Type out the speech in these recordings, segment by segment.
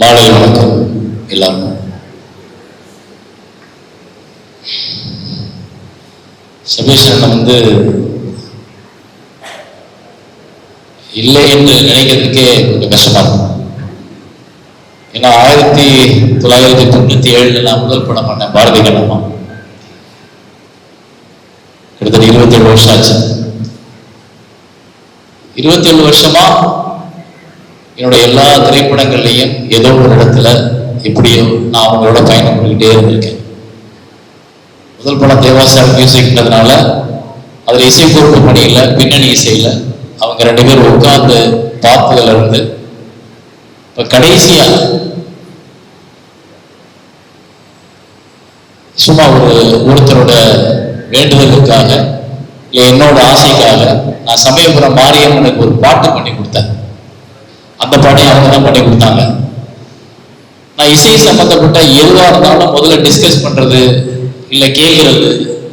மாலை வணக்கம் எல்லாருக்கும் சபீஷன் வந்து இல்லை என்று நினைக்கிறதுக்கே கொஞ்சம் கஷ்டமா இருக்கும். ஏன்னா ஆயிரத்தி தொள்ளாயிரத்தி தொண்ணூத்தி ஏழுல நான் முதல் படம் பண்ணேன் பாரதி கண்ணம்மா. கிட்டத்தட்ட இருபத்தி ஏழு வருஷம் ஆச்சு. இருபத்தி ஏழு வருஷமா என்னோட எல்லா திரைப்படங்கள்லையும் ஏதோ ஒரு இடத்துல எப்படியோ நான் அவங்களோட பயணம் பண்ணிக்கிட்டே இருந்திருக்கேன். முதல் படம் தேவாசார் மியூசிக்ன்றதுனால அதில் இசை பணியில் பின்னணி இசையில் அவங்க ரெண்டு பேரும் உட்கார்ந்து பார்த்ததுல இருந்து இப்போ கடைசியாக சும்மா ஒரு ஒருத்தரோட வேண்டுதலுக்காக என்னோட ஆசைக்காக நான் சமயபுரம் மாரியம்மனுக்கு ஒரு பாட்டு பண்ணி கொடுத்தேன். அந்த பாட்டையும் அவங்க தான் பண்ணி கொடுத்தாங்க. நான் இசை சம்பந்தப்பட்ட எதுவாக இருந்தாலும் முதல்ல டிஸ்கஸ் பண்றது இல்லை கேட்கறது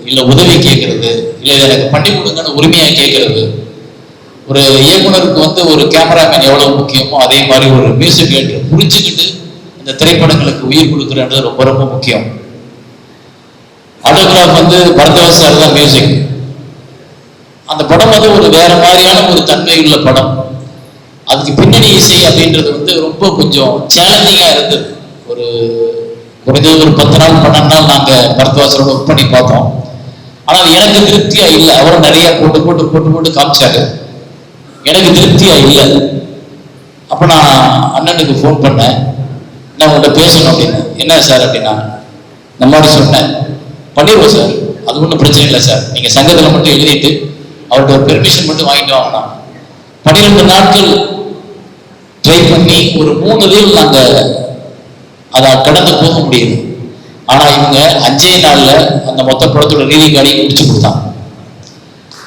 இல்லை உதவி கேட்கறது இல்லை இதை எனக்கு பண்ணி கொடுங்கன்னு உரிமையாக கேட்கறது. ஒரு இயக்குனருக்கு வந்து ஒரு கேமராமேன் எவ்வளவு முக்கியமோ அதே மாதிரி ஒரு மியூசிக் டேரக்டர் புரிஞ்சுக்கிட்டு இந்த திரைப்படங்களுக்கு உயிர் கொடுக்குறது ரொம்ப ரொம்ப முக்கியம். ஆட்டோகிராஃப் வந்து பரதவசார் தான் மியூசிக் அந்த படம் வந்து ஒரு வேற மாதிரியான ஒரு தன்மை உள்ள படம். அதுக்கு பின்னணி இசை அப்படின்றது வந்து ரொம்ப கொஞ்சம் சேலஞ்சிங்காக இருந்தது. ஒரு குறைந்தது ஒரு பத்து நாள் பன்னெண்டு நாள் நாங்கள் பரத்வாசரோட ஒர்க் பண்ணி பார்த்தோம். ஆனால் எனக்கு திருப்தியாக இல்லை. அவரும் நிறைய போட்டு போட்டு போட்டு போட்டு காமிச்சாரு. எனக்கு திருப்தியாக இல்லை. அப்போ நான் அண்ணனுக்கு ஃபோன் பண்ணேன். நான் உங்கள்கிட்ட பேசணும் அப்படின்னு. என்ன சார்? அப்படின்னா இந்த மாதிரி சொன்னேன். பண்ணிடுவோம் சார். அது ஒன்றும் பிரச்சனை இல்லை சார். நீங்கள் சங்கத்தில் மட்டும் எழுதிட்டு அவர்கிட்ட ஒரு பெர்மிஷன் மட்டும் வாங்கிட்டு வாங்கண்ணா. பன்னிரெண்டு நாட்கள் ட்ரை பண்ணி ஒரு மூணு ரீல் நாங்க அதை கடந்து போக முடியுது. ஆனா இவங்க அஞ்சே நாள்ல அந்த மொத்த படத்தோட ரீலிங் காடி முடிச்சு கொடுத்தாங்க.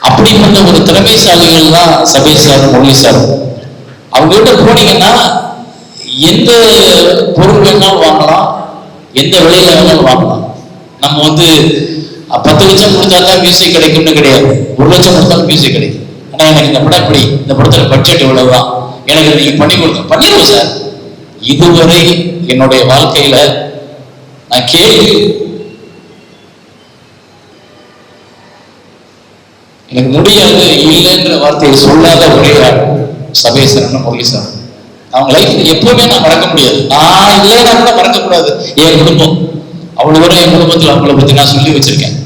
அப்படிப்பட்ட ஒரு திறமைசாலிகள் தான் சபீர் சார் மொழி சாரும். அவங்ககிட்ட போனீங்கன்னா எந்த பொருள் வேணாலும் வாங்கலாம் எந்த விலையில வேணாலும் வாங்கலாம். நம்ம வந்து பத்து லட்சம் கொடுத்தா தான் மியூசிக் கிடைக்கும்னு கிடையாது. ஒரு லட்சம் கொடுத்தாலும் மியூசிக் கிடைக்கும். ஆனா எனக்கு இந்த படம் இப்படி இந்த படத்துல பட்ஜெட் இவ்வளவுதான் எனக்கு நீங்கள் நீங்க பண்ணி கொடுங்க. பண்ணிடுவோம் சார் இதுவரை என்னுடைய வாழ்க்கையில நான் கேள்வி எனக்கு முடியாது இல்லைன்ற வார்த்தையை சொல்லாத ஒரே ஆள் சபேஸ்வரன் முரளி சார் அவங்க லைஃப் எப்பவுமே நான் மறக்க முடியாது. நான் இல்லைன்னா கூட மறக்க கூடாது என் குடும்பம். அவ்வளவு தூரம் என் குடும்பத்தில் அவங்கள பத்தி நான் சொல்லி வச்சிருக்கேன்.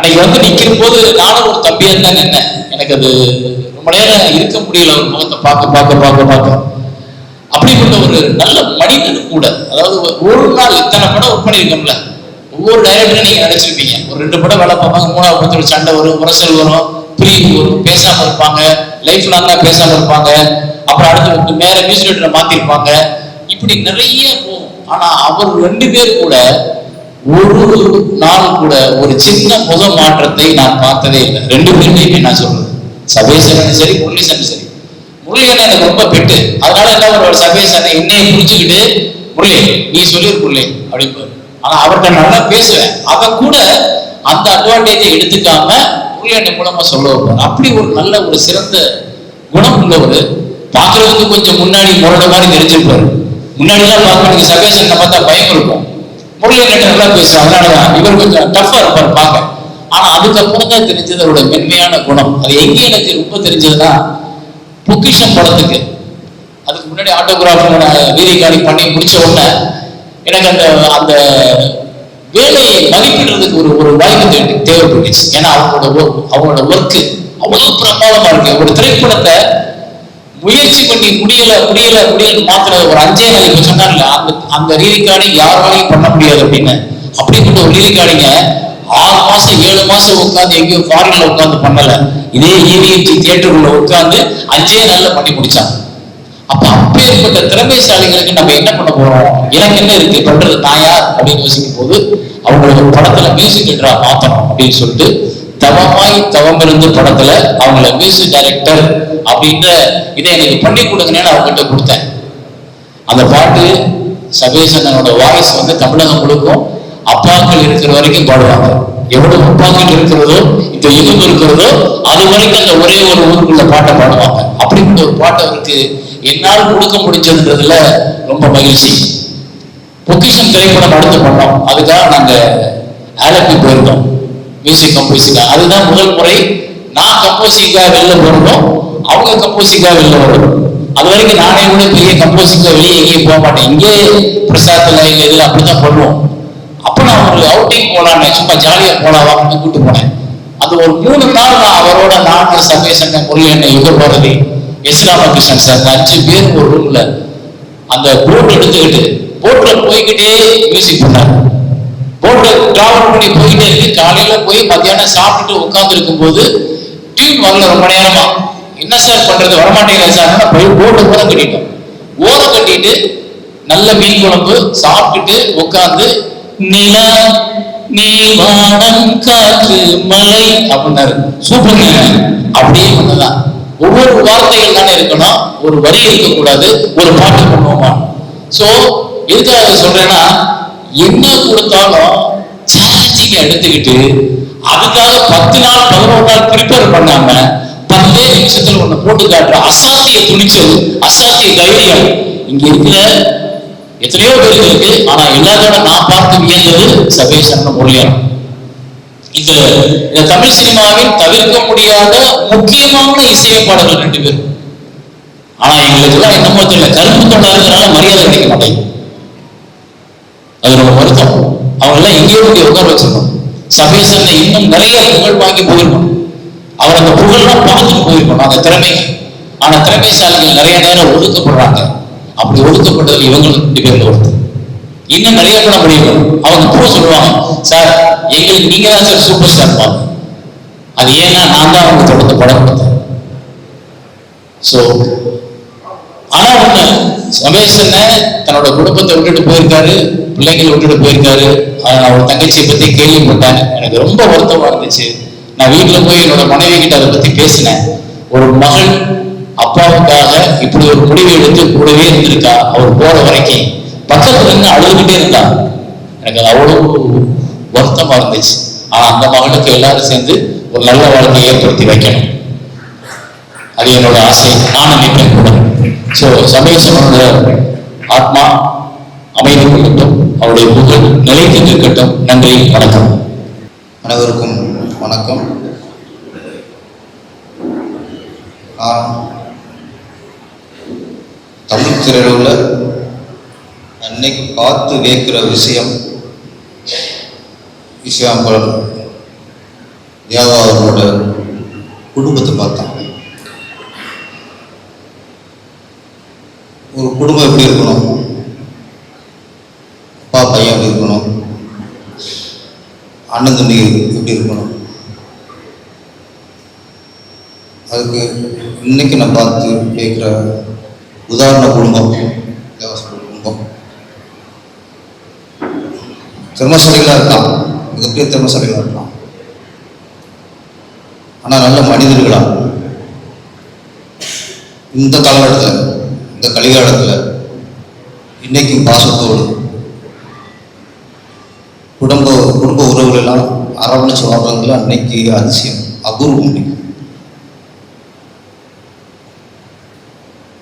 அன்னைக்கு வந்து நிக்கிற போது நானும் ஒரு தம்பியா தான் என்ன எனக்கு அது ரொம்ப நேரம் இருக்க முடியல ஒரு முகத்தை பார்க்க பார்க்க பார்க்க பார்க்க. அப்படிப்பட்ட ஒரு நல்ல மனிதன் கூட அதாவது ஒரு நாள் இத்தனை படம் ஒர்க் பண்ணியிருக்கோம்ல ஒவ்வொரு டைரக்டரும் நீங்க நினைச்சிருப்பீங்க ஒரு ரெண்டு படம் வேலை பார்ப்பாங்க மூணாவது படத்துல சண்டை வரும் உரசல் வரும் பிரிவு வரும் பேசாம இருப்பாங்க லைஃப் லாங்கா பேசாம இருப்பாங்க அப்புறம் அடுத்து மேல மியூசிக் மாத்திருப்பாங்க. இப்படி நிறைய போகும். ஆனா அவர் ரெண்டு பேர் கூட ஒரு நாள் கூட ஒரு சின்ன முக மாற்றத்தை நான் பார்த்ததே இல்லை. ரெண்டு பேருமே நான் சொல்றது சபேசனும் சரி முரளிசனும் சரி. முரளிகன் எனக்கு ரொம்ப பெட்டு. அதனால என்ன ஒரு சபேசனை என்னைய புரிஞ்சுக்கிட்டு முரளி நீ சொல்லியிருக்குள்ளே அப்படின்னு ஆனா அவர்கிட்ட நல்லா பேசுவேன். அவன் கூட அந்த அட்வான்டேஜை எடுத்துக்காம முரளியனை மூலமா சொல்ல வைப்பார். அப்படி ஒரு நல்ல ஒரு சிறந்த குணம் உள்ளவர் பார்க்கறதுக்கு கொஞ்சம் முன்னாடி முரட மாதிரி தெரிஞ்சிருப்பாரு. முன்னாடி தான் பார்க்கறதுக்கு சபேசனை பார்த்தா பயம் இருக்கும் முரளியன் நல்லா பேசுறாரு அதனாலதான் இவர் கொஞ்சம் டஃபா இருப்பார் பார்க்க. ஆனா அதுக்கப்புறம் தான் தெரிஞ்சது அவரோட மென்மையான குணம். அது எங்க எனக்கு ரொம்ப தெரிஞ்சதுன்னா பொக்கிஷம் படத்துக்கு. அதுக்கு முன்னாடி ஆட்டோகிராஃப் வீதி பண்ணி முடிச்ச உடனே எனக்கு அந்த அந்த வேலையை மதிப்பிடுறதுக்கு ஒரு ஒரு வாய்ப்பு தேவைப்பட்டுச்சு. ஏன்னா அவங்களோட அவங்களோட ஒர்க்கு அவ்வளவு பிரமாதமா இருக்கு. ஒரு திரைப்படத்தை முயற்சி பண்ணி முடியல முடியல முடியல மாத்துறது ஒரு அஞ்சே நாள் இப்ப சொன்னார்ல அந்த அந்த ரீதிக்காணி யாராலையும் பண்ண முடியாது அப்படின்னு. அப்படிப்பட்ட ஒரு ரீதிக்காடிங்க ஆறு மாசம் ஏழு மாசம் உட்காந்து எங்கேயும் ஃபாரின்ல உட்காந்து பண்ணல. இதே இவிஎம்ஜி தியேட்டருக்குள்ள உட்காந்து அஞ்சே நாள்ல பண்ணி முடிச்சாங்க. அப்ப அப்பேற்பட்ட திறமைசாலிகளுக்கு நம்ம என்ன பண்ண போறோம்? எனக்கு என்ன இருக்கு? பண்றது நான் யார்? அப்படின்னு யோசிக்கும் போது அவங்களுக்கு ஒரு படத்துல மியூசிக் டேரக்டரா மாத்தணும் அப்படின்னு சொல்லிட்டு தவமாய் தவம் இருந்து படத்துல அவங்கள மியூசிக் டைரக்டர் அப்படின்ற இதை எனக்கு பண்ணி கொடுங்கன்னு அவங்ககிட்ட கொடுத்தேன். அந்த பாட்டு சபேசனோட வாய்ஸ் வந்து தமிழகம் முழுக்கும் அப்பாக்கள் இருக்கிற வரைக்கும் பாடுவாங்க. எவ்வளவு அப்பாக்கள் இருக்கிறதோ இந்த யுகம் இருக்கிறதோ அது வரைக்கும் அந்த ஒரே ஒரு ஊருக்குள்ள பாட்டை பாடுவாங்க. அப்படின்ற ஒரு பாட்டு அவருக்கு என்னால் கொடுக்க முடிஞ்சதுன்றதுல ரொம்ப மகிழ்ச்சி. பொக்கிஷன் திரைப்படம் அடுத்து பண்ணோம். அதுக்காக நாங்க ஆலப்பி போயிருந்தோம். மியூசிக் கம்போசிங்கா அதுதான் முதல் முறை நான் கம்போசிங்கா வெளில போறதும் அவங்க கம்போசிங்கா வெளில வரும் அது வரைக்கும் நானே கூட பெரிய கம்போசிங்கா வெளியே எங்கேயும் போக மாட்டேன். இங்கே பிரசாதத்துல இல்லை இதில் அப்படிதான் பண்ணுவோம் அப்போ நான் ஒரு அவுட்டிங் போலான்னு சும்மா ஜாலியாக போலாவா அப்படின்னு கூட்டு போனேன். அது ஒரு மூணு நாள் நான் அவரோட நான் சமயசங்க முருகன் யுக பாரதி எஸ் ராமகிருஷ்ணன் சார் அஞ்சு பேர் ஒரு ரூம்ல அந்த போட் எடுத்துக்கிட்டு போட்டில் போய்கிட்டே மியூசிக் பண்ணாரு. போட்டு டிராவல் பண்ணி போயிட்டே இருக்கு காலையில போய் மத்தியானம் சாப்பிட்டுட்டு உட்கார்ந்து இருக்கும்போது டியூன் வரல ரொம்ப நேரமா. என்ன சார் பண்றது? வரமாட்டேங்குது சார் போய் போட்டு ஓரம் கட்டிட்டோம். ஓரம் கட்டிட்டு நல்ல மீன் குழம்பு சாப்பிட்டுட்டு உட்கார்ந்து நிலா நீ வானம் காற்று மலை அப்படின்னாரு. சூப்பர் அப்படியே பண்ணதான் ஒவ்வொரு வார்த்தைகள் தானே இருக்கணும். ஒரு வரி இருக்கக்கூடாது. ஒரு பாட்டு பண்ணுவோமா? சோ எதுக்காக சொல்றேன்னா என்ன கொடுத்தாலும் சேலஞ்சிங்க எடுத்துக்கிட்டு அதுக்காக பத்து நாள் பதினோரு நாள் ப்ரிப்பேர் பண்ணாம பத்தே நிமிஷத்துல ஒண்ணு போட்டு காட்டுற அசாத்திய துணிச்சல் அசாத்திய தைரியம். இங்க இருக்கிற எத்தனையோ பேர் இருக்கு. ஆனா எல்லாரோட நான் பார்த்து வியந்தது சபேஷன் முருகன் இது இந்த தமிழ் சினிமாவில் தவிர்க்க முடியாத முக்கியமான இசையப்பாடல்கள் ரெண்டு பேரும் ஆனா எங்களுக்கு எல்லாம் என்னமோ தெரியல. கருப்பு தொண்டா மரியாதை கிடைக்க மாட்டேங்குது. அது ரொம்ப வருத்தம். அவங்களாம் எங்கேயோ இங்கே உட்கார வச்சிருக்கோம். சபேசன்ல இன்னும் நிறைய புகழ் வாங்கி போயிருக்கணும் அவர் அந்த புகழ்லாம் பார்த்துட்டு போயிருக்கணும் அந்த திறமைக்கு ஆனா திறமைசாலிகள் நிறைய நேரம் ஒதுக்கப்படுறாங்க அப்படி ஒதுக்கப்பட்டது இவங்களுக்கு ரெண்டு பேர்ல ஒருத்தர். இன்னும் நிறைய பண்ண முடியும் அவங்க பூ சொல்லுவாங்க சார் எங்களுக்கு நீங்க தான் சார் சூப்பர் ஸ்டார் பாங்க அது ஏன்னா நான் தான் அவங்க தொடர்ந்து படம் கொடுத்தேன் ஸோ ஆனா ஒண்ணு சமேசன தன்னோட குடும்பத்தை விட்டுட்டு போயிருக்காரு பிள்ளைங்களை விட்டுட்டு போயிருக்காரு. ஆனா நான் தங்கச்சியை பத்தி கேள்விப்பட்டாங்க எனக்கு ரொம்ப வருத்தமா இருந்துச்சு. நான் வீட்டுல போய் என்னோட மனைவி கிட்ட அதை பத்தி பேசினேன். ஒரு மகள் அப்பாவுக்காக இப்படி ஒரு முடிவு எடுத்து கூடவே இருந்திருக்கா அவர் போற வரைக்கும். பக்கத்துல இருந்து அழுதுகிட்டே இருந்தா. எனக்கு அது அவ்வளவு வருத்தமா இருந்துச்சு. ஆனா அந்த மகளுக்கு எல்லாரும் சேர்ந்து ஒரு நல்ல வாழ்க்கையை ஏற்படுத்தி வைக்கணும். அது என்னோட ஆசை நான் நினைப்பேன் கூட ஸோ சமேசனோட ஆத்மா அமைதி கொள்ளட்டும். அவருடைய புகழ் நிலைத்து நிற்கட்டும் நன்றி வணக்கம். அனைவருக்கும் வணக்கம். நான் தமிழ் திரையுலகில் அன்னைக்கு பார்த்து கேட்குற விஷயம் விஷயம் தேவா அவர்களோட குடும்பத்தை பார்த்தான் ஒரு குடும்பம் எப்படி இருக்கணும்? அப்பா பையன் எப்படி இருக்கணும்? அண்ணன் தம்பி எப்படி இருக்கணும்? அதுக்கு இன்னைக்கு நான் பார்த்து கேட்குற உதாரண குடும்பம் குடும்பம். திறமசாலிகளாக இருக்கலாம். மிகப்பெரிய திறமசாலிகளாக இருக்கலாம். ஆனால் நல்ல மனிதர்களா? இந்த காலகட்டத்தில் இந்த கலிகாலத்தில் இன்றைக்கும் பாசத்தோடு குடும்ப குடும்ப உறவுகள் எல்லாம் அரவணைச்சு வாழ்றதுல அன்னைக்கு அதிசயம். அபூர்வம்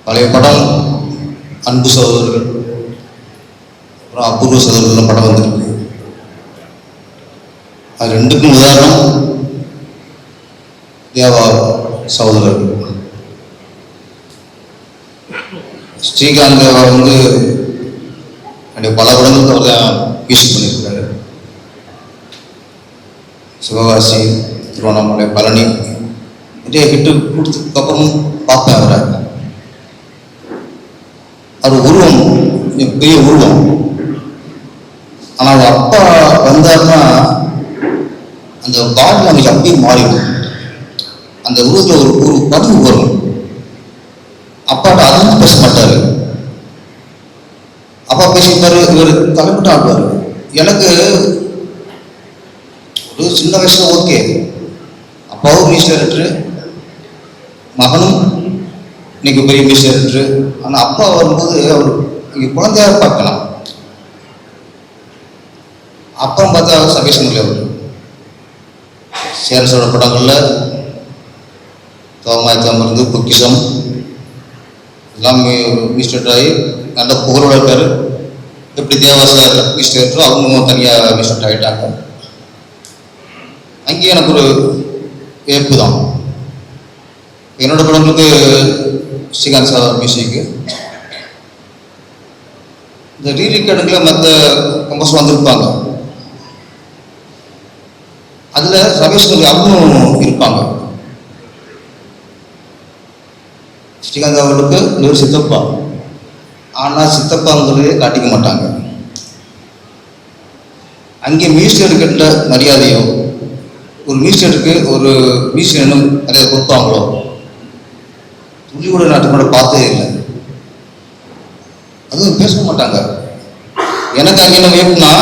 பழைய படம் அன்பு சகோதரர்கள் அப்புறம் அபூர்வ சகோதரர்கள் படம் வந்திருக்கு. அது ரெண்டுக்கும் உதாரணம் தேவா சகோதரர்கள். ஸ்ரீகாந்த் அவர் வந்து என்னுடைய பல படங்களுக்கு அவர் தான் மியூசிக் பண்ணியிருக்காரு சிவகாசி திருவண்ணாமலை பழனி நிறைய ஹிட்டு கொடுத்ததுக்கப்புறம் பார்ப்பேன் அவரை. அவர் உருவம் பெரிய உருவம். ஆனால் அவர் அப்பா வந்தாருன்னா அந்த பாடி லாங்குவேஜ் அப்படியே மாறிடும். அந்த உருவத்தில் ஒரு ஒரு பதிவு வரும். அதுவும் பேச மாட்டாரு. அப்பா பேசியிருப்பாரு இவர் தலைப்பட்டு ஆடுவார். எனக்கு ஒரு சின்ன வயசுல ஓகே. அப்பாவும் மியூசிக் டைரக்டரு மகனும் இன்னைக்கு பெரிய மியூசிக் டைரக்டரு ஆனால் அப்பா வரும்போது அவர் இங்கே குழந்தையாக பார்க்கலாம். அப்புறம் பார்த்தா சபேஷ் முரளி அவர் சேரசோட படங்களில் தோமாய் தாமிருந்து பொக்கிஷம் எல்லாம் மினிஸ்டர் ஆகி நல்ல புகழோட இருக்காரு. எப்படி தேவாசர் மினிஸ்டர் அவங்க தனியாக மினிஸ்டர் ஆகிட்டாங்க அங்கேயே எனக்கு ஒரு வேப்பு தான். என்னோட படங்களுக்கு ஸ்ரீகாந்த் சார் மியூசிக்கு இந்த ரீ ரெக்கார்டுங்களில் மற்ற கம்போஸ் வந்திருப்பாங்க. அதில் ரமேஷ் கொஞ்சம் அவங்களும் இருப்பாங்க. ஸ்ரீகாந்த் அவர்களுக்கு சித்தப்பா. ஆனால் சித்தப்பாங்கிறதே காட்டிக்க மாட்டாங்க. அங்கே மியூசியம் கிட்ட மரியாதையோ ஒரு மியூசியத்துக்கு ஒரு மியூசியம் அதை கொடுப்பாங்களோ? நாட்டு கூட பார்த்ததே இல்லை. அதுவும் பேச மாட்டாங்க. எனக்கு அங்கே என்ன வேணும்னா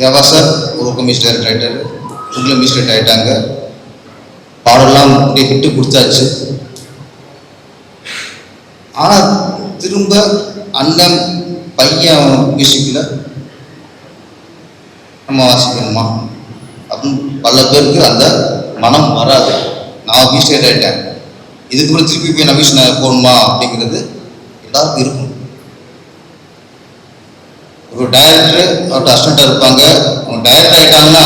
வியாபாசர் ஒரு மிஸ் டைரக்டர் ஆகிட்டாரு உங்களும் மிஸ் ஆகிட்டாங்க பாடெல்லாம் அப்படியே ஹிட்டு கொடுத்தாச்சு. ஆனால் திரும்ப அண்ணன் பையன் மியூசிக்கில் நம்ம வாசிக்கணுமா? அப்படின்னு பல பேருக்கு அந்த மனம் வராது. நான் மியூசிக் ஆகிட்டேன் இதுக்கு அப்புறம் திருப்பி போய் நான் மியூசிக் போகணுமா அப்படிங்கிறது எல்லாருக்கும் இருக்கும். ஒரு டைரக்டர் அவர்கிட்ட அசிஸ்டண்ட்டாக இருப்பாங்க. அவங்க டைரக்டர் ஆகிட்டாங்கன்னா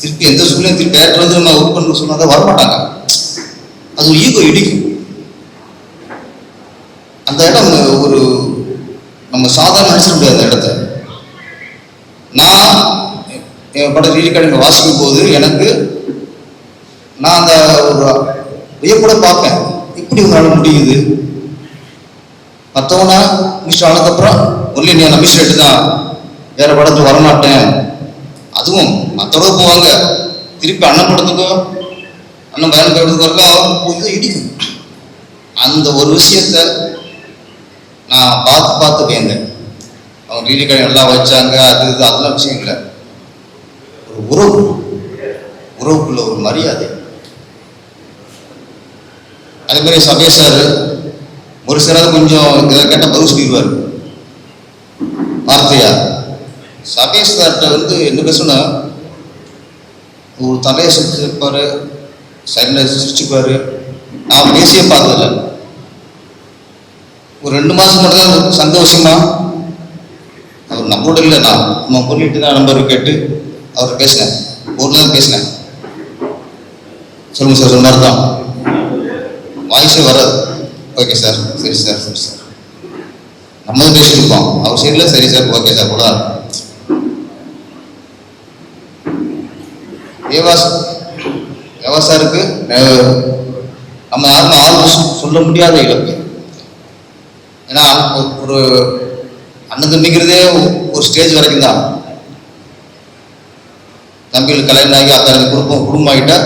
திருப்பி எந்த சூழ்நிலையும் திருப்பி டேரக்டர் வந்து நம்ம ஒர்க் பண்ண சொன்னாங்க வரமாட்டாங்க. அது ஒரு ஈகோ இடிக்கும். அந்த இடம் ஒரு நம்ம சாதாரண நினைச்சிட முடியாது அந்த இடத்த. நான் என் படம் ரீடி கடையில் வாசிக்கும் போது எனக்கு நான் அந்த ஒரு வியப்போட பார்ப்பேன். இப்படி உங்களால் முடியுது? மற்றவனா மிஸ்டர் ஆனதுக்கப்புறம் ஒன்லி நீ மிஸ்டர் எடுத்து தான் வேற படத்துக்கு வரமாட்டேன். அதுவும் மற்றோட போவாங்க. திருப்பி அண்ணன் படத்துக்கோ அண்ணன் பயன் படத்துக்கு போய் இடிக்கும் அந்த ஒரு விஷயத்த நான் பார்த்து பார்த்து வேந்தேன் அவங்க வீடு கடை நல்லா வச்சாங்க அது இது அதெல்லாம் விஷயம் இல்லை. ஒரு உறவு உறவுக்குள்ள ஒரு மரியாதை. அதே மாதிரி சபே சார் ஒரு சிலர் கொஞ்சம் கெட்ட கேட்டால் பதில் சொல்லிடுவார். வார்த்தையா? சபேஷ் சார்கிட்ட வந்து என்ன பேசுனா ஒரு தலையை சுற்றிருப்பாரு சைடில் சிரிச்சுப்பார் நான் பேசியே பார்த்ததில்ல. ஒரு ரெண்டு மாதம் மட்டும் தான் சந்தோஷமா? அவர் நம்மளோட இல்லை நான் நம்ம பொருளிட்டு தான் நம்பர் கேட்டு அவர் பேசினேன். ஒரு நாள் பேசினேன். சொல்லுங்க சார் சொன்ன மாதிரி தான். வாய்ஸே வராது. ஓகே சார் சரி சார் சரி சார். நம்ம தான் பேசியிருப்போம் அவர் சைடில் சரி சார் ஓகே சார் கூட தேவாஸ் தேவாசாருக்கு நம்ம யாரும் ஆள் சொல்ல முடியாத இழப்பு ஏன்னா ஒரு அண்ணன் தம்பிங்கிறதே ஒரு ஸ்டேஜ் வரைக்கும் தான். தம்பிகள் கல்யாணம் ஆகி அத்தனை குடும்பம் குடும்பம் ஆகிட்டா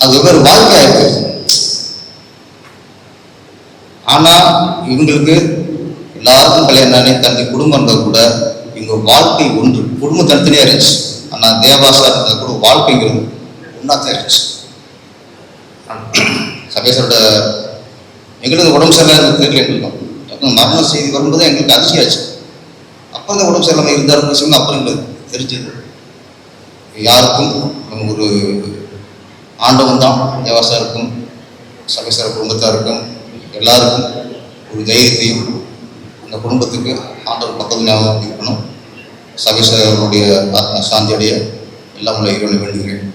அது வெவ்வேறு வாழ்க்கை ஆயிருக்கு ஆனால் இவங்களுக்கு எல்லாருக்கும் கல்யாணம் ஆனே தன்னுடைய குடும்பம் இருந்தால் கூட இவங்க வாழ்க்கை ஒன்று குடும்பம் தனித்தனியாக இருந்துச்சு. ஆனால் தேவா சார் இந்த கூட வாழ்க்கைங்கிறது ஒன்றா தான் இருந்துச்சு சபேசரோட எங்களுக்கு உடம்பு சரியில்லாமல் தெரியல எங்களுக்கும் மரண செய்தி வரும்போது எங்களுக்கு அதிர்ச்சியாச்சு. அப்போ இந்த உடம்பு சரியில்லாமல் இருந்தார் சொன்னால் அப்புறம் எங்களுக்கு தெரிஞ்சது. யாருக்கும் நம்ம ஒரு ஆண்டவன் தான் தேவாசாருக்கும் சபேஸ்வர குடும்பத்தாருக்கும் எல்லாருக்கும் ஒரு தைரியத்தையும் அந்த குடும்பத்துக்கு ஆண்டவர் பக்கத்து ஞாபகம் இருக்கணும் சபேசாரனுடைய ஆத்ம சாந்தியடைய எல்லாம் உள்ள இறைவனை வேண்டுகிறேன்.